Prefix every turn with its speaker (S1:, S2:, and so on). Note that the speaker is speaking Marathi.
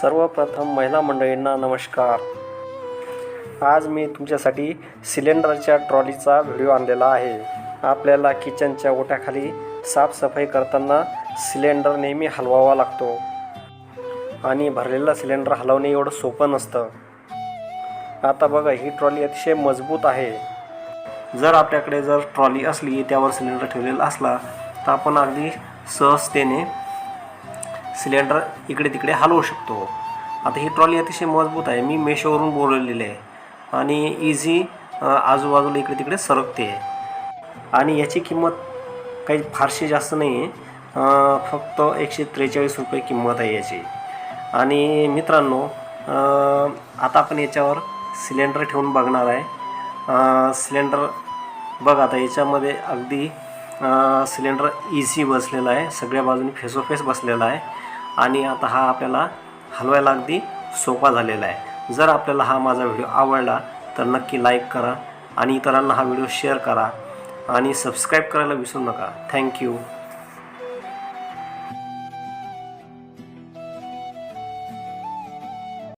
S1: सर्वप्रथम महिला मंडळींना नमस्कार. आज मी तुमच्यासाठी सिलेंडरच्या ट्रॉलीचा व्हिडिओ आणलेला आहे. आपल्याला किचनच्या ओट्याखाली साफसफाई करताना सिलेंडर नेहमी हलवावा लागतो. आणि भरलेला सिलेंडर हलवणे एवढं सोपं नसतं. आता बघा ही ट्रॉली अतिशय मजबूत आहे. जर आपल्याकडे जर ट्रॉली असली त्यावर सिलेंडर ठेवलेला असला तर आपण अगदी सहजतेने सिलेंडर इकडे तिकडे हलवू शकतो. आता ही ट्रॉली अतिशय मजबूत आहे. मी मेशोवरून बोलवलेली आहे. आणि इझी आजूबाजूला इकडे तिकडे सरकते. आणि याची किंमत काही फारशी जास्त नाही आहे. फक्त एकशे त्रेचाळीस रुपये किंमत आहे याची. आणि मित्रांनो आता आपण याच्यावर सिलेंडर ठेवून बघणार आहे. सिलेंडर बघा आता याच्यामध्ये अगदी सिलेंडर इझी बसलेला आहे. सगळ्या बाजूनी फेसोफेस बसलेला आहे. आणि आता हा आपल्याला हलवायला अगदी सोपा झालेला आहे. जर आपल्याला हा माझा व्हिडिओ आवडला तर नक्की लाईक करा आणि इतरांना हा व्हिडिओ शेअर करा आणि सबस्क्राईब करायला विसरू नका. थँक्यू